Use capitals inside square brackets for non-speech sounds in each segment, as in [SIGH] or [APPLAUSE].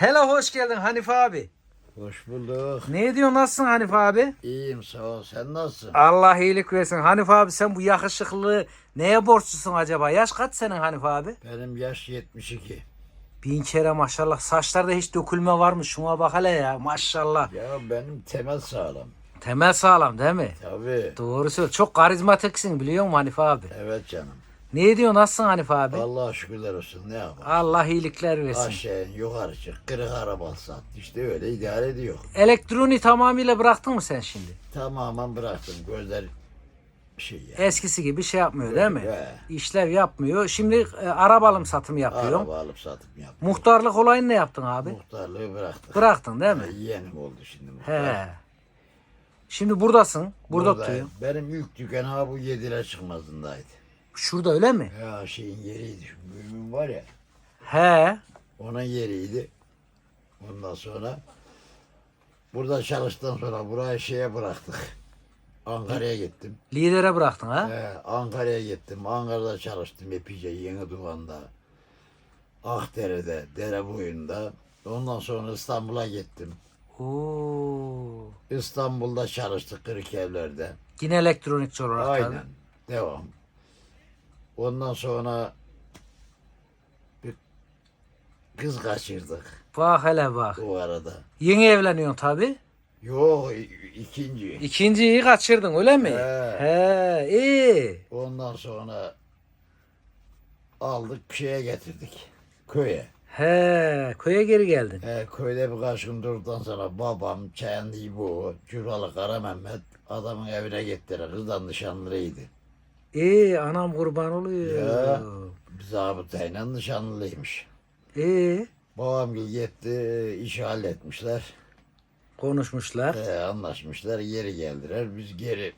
Hello hoş geldin Hanife abi. Hoş bulduk. Ne diyorsun nasılsın Hanife abi? İyiyim sağ ol. Sen nasılsın? Allah iyilik versin. Hanife abi sen bu yakışıklılığı neye borçlusun acaba? Yaş kaç senin Hanife abi? Benim yaş 72. Bin kere maşallah. Saçlarda hiç dökülme var mı? Şuna bak hele ya maşallah. Ya benim temel sağlam. Temel sağlam değil mi? Tabii. Doğru söylüyorsun. Çok karizmatiksin biliyor musun Hanife abi? Evet canım. Ne diyorsun nasılsın Hanife abi? Allah'a şükürler olsun. Ne yapalım? Allah iyilikler versin. Aşağı in, yukarı çık. Kırık araba sat. İşte öyle idare ediyor. Elektroni tamamıyla bıraktın mı sen şimdi? Tamamen bıraktım. Gözler şey ya. Eskisi gibi şey yapmıyor değil mi? He. İşlev yapmıyor. Şimdi e, araba alım satım yapıyor. Araba alıp satıp yaptım. Muhtarlık olayını ne yaptın abi? Muhtarlığı bıraktık. Bıraktın değil mi? Yeğenim oldu şimdi muhtar. He. Şimdi buradasın. Burada Buradayım. oturuyorsun. Benim ilk dükkan ha bu yediler çıkmazındaydı. Şurada öyle mi? Ya şeyin yeriydi. Şu mümin var ya. He. Onun yeriydi. Ondan sonra burada çalıştıktan sonra burayı şeye bıraktık. Ankara'ya gittim. Lidere bıraktın ha? Ee, Ankara'ya gittim. Ankara'da çalıştım epeyce Yeni Duvan'da. Akdere'de, dere boyunda. Ondan sonra İstanbul'a gittim. Oo. İstanbul'da çalıştık kırık evlerde. Yine elektronikçi olarak tabii. Aynen. Devam. Ondan sonra bir kız kaçırdık Bak hele bak. o arada. Yeni evleniyorsun tabii. Yok i- ikinci. İkinciyi kaçırdın öyle mi? He. He. iyi. Ondan sonra aldık şeye getirdik. Köye. He. Köye geri geldin. He, köyde birkaç gün durduktan sonra babam, Çayanlı İbo, Curalı Kara Mehmet adamın evine gittiler. Kızdan nişanlıydı. İyi. Anam kurban oluyor. Ya. Zabıtayla nişanlıymış. İyi. Babam gitti, işi halletmişler. Konuşmuşlar. He, anlaşmışlar, geri geldiler. Biz geri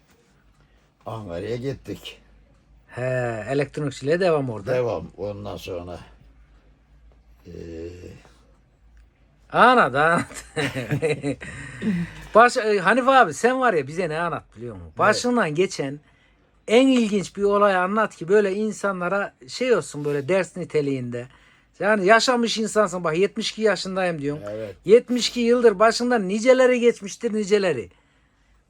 Ankara'ya gittik. He. Elektronikçiliğe devam orada. Devam. Ondan sonra eee Anlat anlat. [LAUGHS] Baş, e, Hanife abi sen var ya bize ne anlat biliyor musun? Başından geçen en ilginç bir olay anlat ki böyle insanlara şey olsun böyle ders niteliğinde. Yani yaşamış insansın bak 72 yaşındayım diyorsun. evet. 72 yıldır başından niceleri geçmiştir niceleri.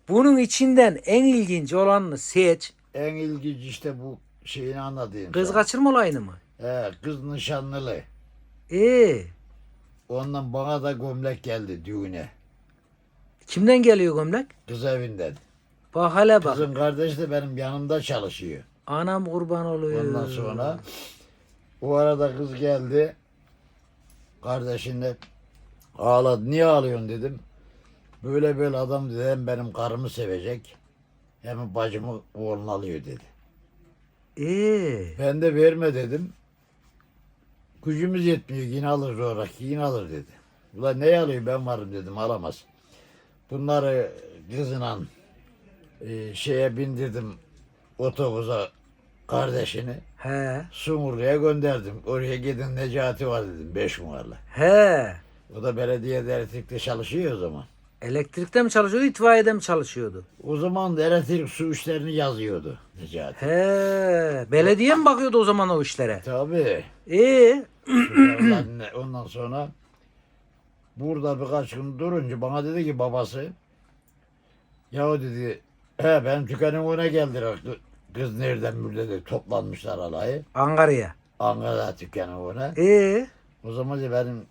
Bunun içinden en ilginç olanını seç. En ilginç işte bu şeyini anlatayım. Kız sana. kaçırma olayını mı? He, kız nişanlılı. Ee, Ondan bana da gömlek geldi düğüne. kimden geliyor gömlek? Kız evinden. Bak hele bak. Kızın kardeşi de benim yanımda çalışıyor. Anam kurban oluyor. Ondan sonra o arada kız geldi. Kardeşinle ağladı. Niye ağlıyorsun dedim. Böyle böyle adam dedi hem benim karımı sevecek hem bacımı oğlunu alıyor dedi. Ee, Ben de verme dedim. Gücümüz yetmiyor yine alır olarak yine alır dedi. Ulan ne alıyor ben varım dedim alamaz. Bunları kızına e, şeye bindirdim otobüse kardeşini. he. Sungurlu'ya gönderdim. Oraya gidin Necati var dedim beş numaralı. He. O da belediyede elektrikte çalışıyor o zaman. Elektrikte mi çalışıyordu, itfaiyede mi çalışıyordu? O zaman da elektrik su işlerini yazıyordu Necati. He. Belediye mi bakıyordu o zaman o işlere? Tabii. Ee, Ondan, ondan sonra burada birkaç gün durunca bana dedi ki babası ya dedi he ben dükkanın önüne geldiler. Kı- Kız nereden bir dedi toplanmışlar alayı. Ankara'ya. Ankara'da dükkanın önüne. Ee, O zaman da benim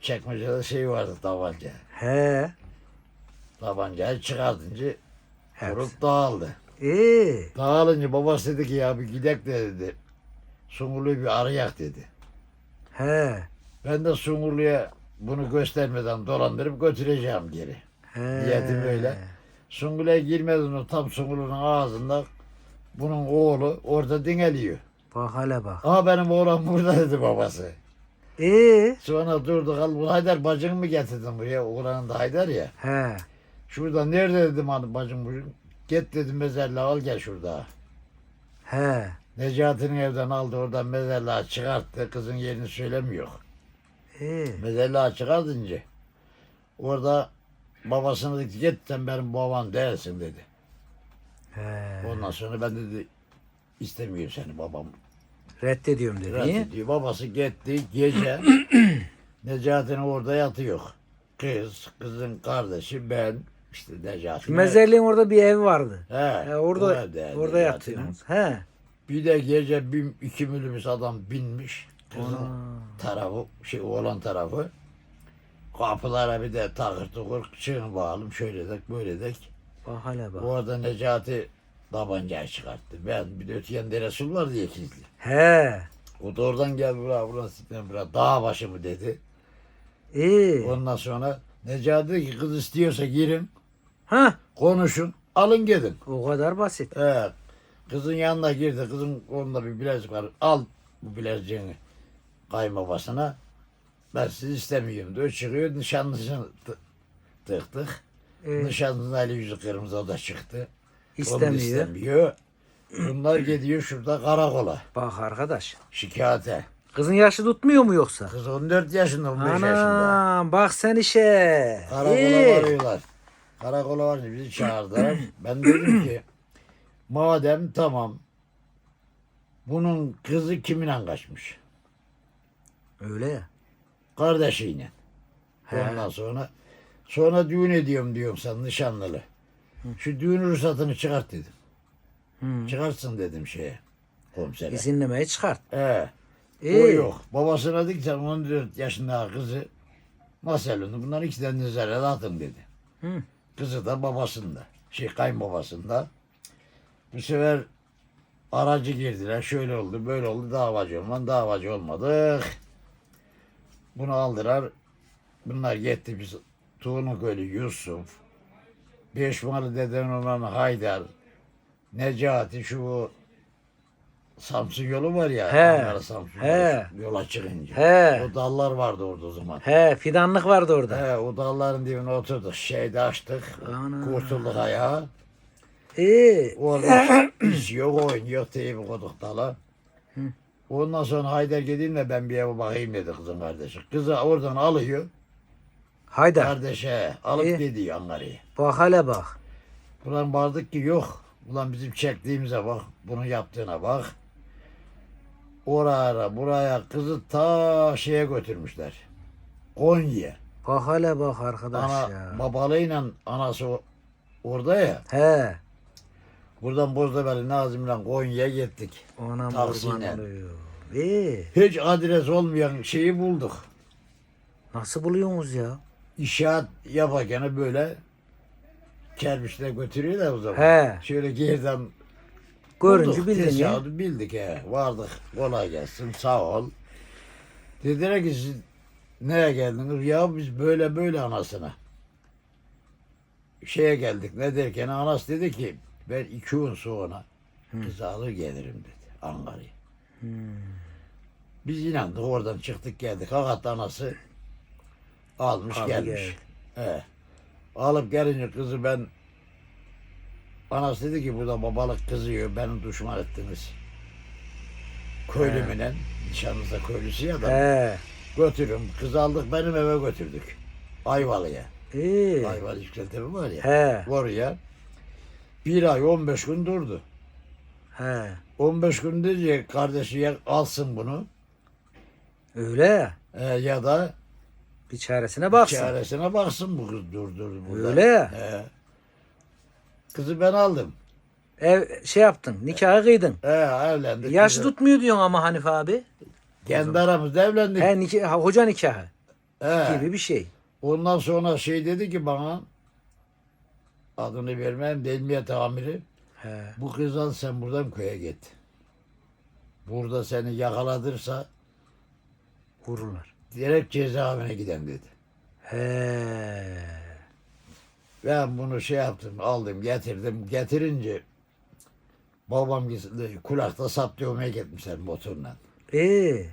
çekmecede şey vardı tabanca. he. Tabancayı çıkartınca grup dağıldı. Ee, Dağılınca babası dedi ki ya bir gidek de dedi. Sungurlu'yu bir arayak dedi. he. Ben de Sungurlu'ya bunu göstermeden dolandırıp götüreceğim geri. He. Niyetim öyle. Sungurlu'ya girmeden o tam Sungurlu'nun ağzında bunun oğlu orada dingeliyor. Bak hele bak. Aha benim oğlan burada dedi babası. Ee, Sonra durdu kaldı. Haydar bacını mı getirdin buraya? Oğlanın da Haydar ya. he. Şurada nerede dedim hani bacım bugün. Git dedim mezarlığa al gel şurada. He. Necati'nin evden aldı oradan mezarlığa çıkarttı. Kızın yerini söylemiyor. Ee, Mezarlığa çıkartınca orada babasına dedi git sen benim babam değilsin dedi. he. Ondan sonra ben dedi istemiyorum seni babam. Reddediyorum dedi. Reddediyor. Babası gitti gece [CLEARS THROAT] Necati'nin orada yatıyor. Kız, kızın kardeşi, ben, işte Necati. Mezarlığın orada bir ev vardı. He, He, orada evde orada yatıyorsunuz. He. Bir de gece bir, iki minibüs adam binmiş. Kızın Ana. tarafı, şey oğlan tarafı. Kapılara bir de takır tukur çığın bağlım şöyle dek böyle dek. Bak hele bak. Orada Necati tabancayı çıkarttı. Ben bir de öteyende Resul var diye kilitli. He. O da oradan gel buraya burası ben buraya dağ başı mı dedi. İyi. Ondan sonra Necati dedi ki kız istiyorsa girin Ha. konuşun alın gidin. O kadar basit. Evet. Kızın yanına girdi. Kızın kolunda bir bilezik var. Al bu bileziğini kayınbabasına. Ben sizi istemiyorum diyor. Çıkıyor nişanlısını tı- tıktık. Ee, Nişanlının eli yüzü kırmızı o da çıktı. Onu da istemiyor. istemiyor. Bunlar gidiyor şurada karakola. Bak arkadaş. Şikayete. Kızın yaşı tutmuyor mu yoksa? Kız 14 yaşında 15 yaşında. Ana bak sen işe. Karakola İyi. varıyorlar. Karakola varınca bizi çağırdılar. ben dedim ki madem tamam bunun kızı kiminle kaçmış? Öyle ya. Kardeşiyle. He. Ondan sonra sonra düğün ediyorum diyorum sen nişanlılı. Şu düğün ruhsatını çıkart dedim. Hı. Çıkartsın dedim şeye komisere. İzinlemeyi çıkart. He. O İyi. yok. Babasına dedi ki sen 14 yaşında kızı masalını bunların ikisinden nizare atın dedi. Hı. Kızı da babasında. Şey kayınbabasında. Bu sefer aracı girdiler. Şöyle oldu böyle oldu davacı olman davacı olmadık. Bunu aldılar. Bunlar gitti biz Tuğunukölü Yusuf. Beşmalı deden olan Haydar. Necati şu bu Samsun yolu var ya. He. Samsun He. yolu, yola çıkınca. He. O dallar vardı orada o zaman. He fidanlık vardı orada. He, o dalların dibine oturduk. Şeyde açtık. Ana. Kurtulduk ayağa. İyi. Orada [COUGHS] iş yok, oyun yok. Teybi koyduk dala. Ondan sonra Haydar gideyim de ben bir eve bakayım dedi kızın kardeşi. Kızı oradan alıyor. Hayda. Kardeşe alıp İyi. gidiyor Ankara'ya. Bak hele bak. Ulan vardık ki yok. Ulan bizim çektiğimize bak. Bunun yaptığına bak. Oraya buraya kızı ta şeye götürmüşler. Konya'ya. Bak hele bak arkadaş Ana, ya. babalığıyla anası orada ya. He. Buradan Bozdebeli Nazım'la Konya'ya gittik. Anam kurban oluyor. İyi. Hiç adres olmayan şeyi bulduk. Nasıl buluyorsunuz ya? İnşaat yaparken böyle kermişle götürüyor da o zaman. He. Şöyle geriden Görünce bulduk, bildin ya. tesadüf bildik he. Vardık. Kolay gelsin. Sağ ol. Dediler ki siz nereye geldiniz? Ya biz böyle böyle anasına. Şeye geldik ne derken anası dedi ki ben iki gün sonra kızı alır gelirim dedi Ankara'ya. Biz inandık oradan çıktık geldik. Hakikat anası almış Aldı gelmiş. geldi. He. Alıp gelince kızı ben anası dedi ki burada babalık kızıyor beni düşman ettiniz. Köylümünen nişanlısı köylüsü ya da He. götürün. Kızı aldık benim eve götürdük. Ayvalı'ya. İyi. Ayvalı yükseltimi var ya. He. Oraya. Bir ay 15 gün durdu. He. 15 gün diyecek kardeşi ya alsın bunu Öyle ya. e, ya da Bir çaresine baksın. Çaresine baksın bu kız dur dur burada. Öyle ya. He. Kızı ben aldım. Ev şey yaptın. Nikahı kıydın. He evlendik. Yaş Kızı- tutmuyor diyorsun ama Hanife abi. Kendi aramızda evlendik. He, nikah, hoca nikahı He. gibi bir şey. Ondan sonra şey dedi ki bana adını vermem de emniyet amiri He. bu kızı al sen buradan köye git. Burada seni yakaladırsa Vururlar. direkt cezaevine giden dedi. He. Ben bunu şey yaptım aldım getirdim getirince babam kulakta sap dövmeye gitmişler motorla. İyi.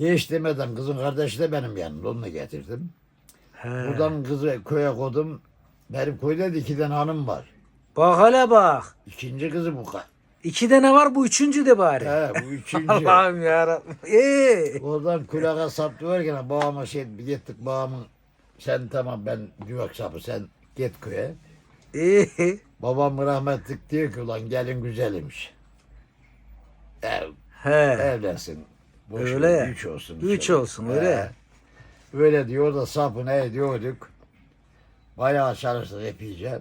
Hiç demeden kızın kardeşi de benim yanımda onu da getirdim. He. Buradan kızı köye koydum. Benim köyde de iki tane hanım var. Bak hele bak. İkinci kızı bu. ka- İki tane var bu üçüncü de bari. He bu üçüncü. [LAUGHS] Allah'ım yarabbim. İyi. Oradan kulağa saptı verken babama şey gittik babamın sen tamam ben düvek sapı sen git köye. İyi. Babam rahmetlik diyor ki ulan gelin güzelmiş. Ev, He. evlensin. Boş Öyle. Üç olsun. Üç şöyle. olsun, öyle ya. Öyle diyor da sapı ne ediyorduk. Bayağı çalıştık epeyce.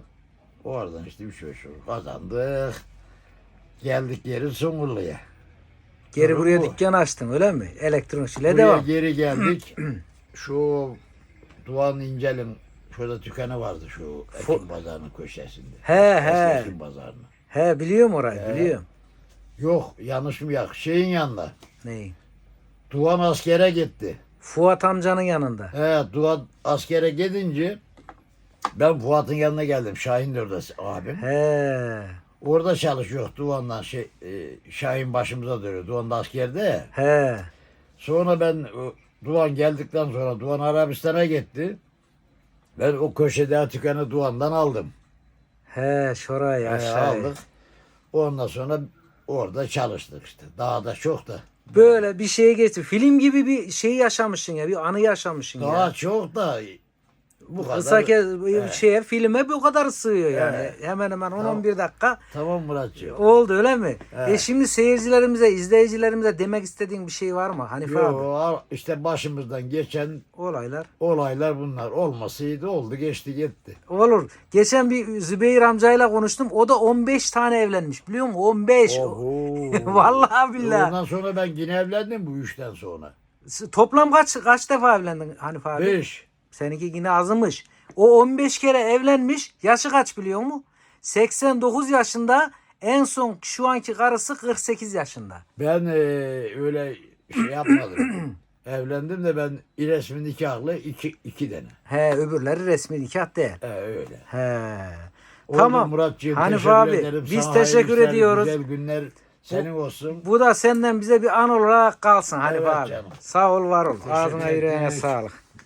Oradan işte üç beş yıl kazandık. Geldik geri Sungurlu'ya. Geri buraya bu. dükkan açtın öyle mi? Elektronikçiliğe Buraya devam. geri geldik. [CLEARS THROAT] şu Doğan İncel'in şurada dükkanı vardı şu Ekim Pazarı'nın köşesinde. He, he. Ekim Pazarı'nın. He biliyorum orayı He. biliyorum. Yok yanlış mı yak? Şeyin yanında. Neyi? Doğan askere gitti. Fuat amcanın yanında. He Doğan askere gidince ben Fuat'ın yanına geldim. Şahin de orada abim. He. Orada çalışıyor Doğan'dan şey, e, Şahin başımıza duruyor. Doğan da askerde. He. Sonra ben o, Doğan geldikten sonra Doğan Arabistan'a gitti. Ben o köşede dükkanı Doğan'dan aldım. He şurayı He, aşağıya. aldık. Ondan sonra orada çalıştık işte. Daha da çok da. Böyle bir şeye geçti. Film gibi bir şey yaşamışsın ya. Bir anı yaşamışsın Daha ya. çok da bu kadar. Kısa kez bir He. şeye filme bu kadar sığıyor yani. He. Hemen hemen 10-11 Tamam. dakika Tamam Muratcığım. oldu öyle mi? He. E şimdi seyircilerimize, izleyicilerimize demek istediğin bir şey var mı? Hanife abi. Yo, işte başımızdan geçen Olaylar. olaylar bunlar. Olmasaydı oldu geçti gitti. Olur. Geçen bir Zübeyir amcayla konuştum. O da 15 tane evlenmiş. Biliyor musun? 15. Oho. [LAUGHS] Vallahi billahi. Ondan sonra ben yine evlendim bu işten sonra. Toplam kaç kaç defa evlendin Hanife abi? Beş. Seninki yine azmış. O 15 kere evlenmiş. Yaşı kaç biliyor musun? 89 yaşında. En son şu anki karısı 48 yaşında. Ben e, öyle şey yapmadım. [CLEARS THROAT] Evlendim de ben resmi nikahlı iki, iki tane. He öbürleri resmi nikah değil. He öyle. He. Oldu Tamam. Muratcığım teşekkür abi ederim. biz Sana teşekkür hayırlı ediyoruz. Güzel günler senin olsun. Bu da senden bize bir an olarak kalsın Evet abi. canım. Sağ ol var ol. Teşekkür Ağzına yüreğine sağlık.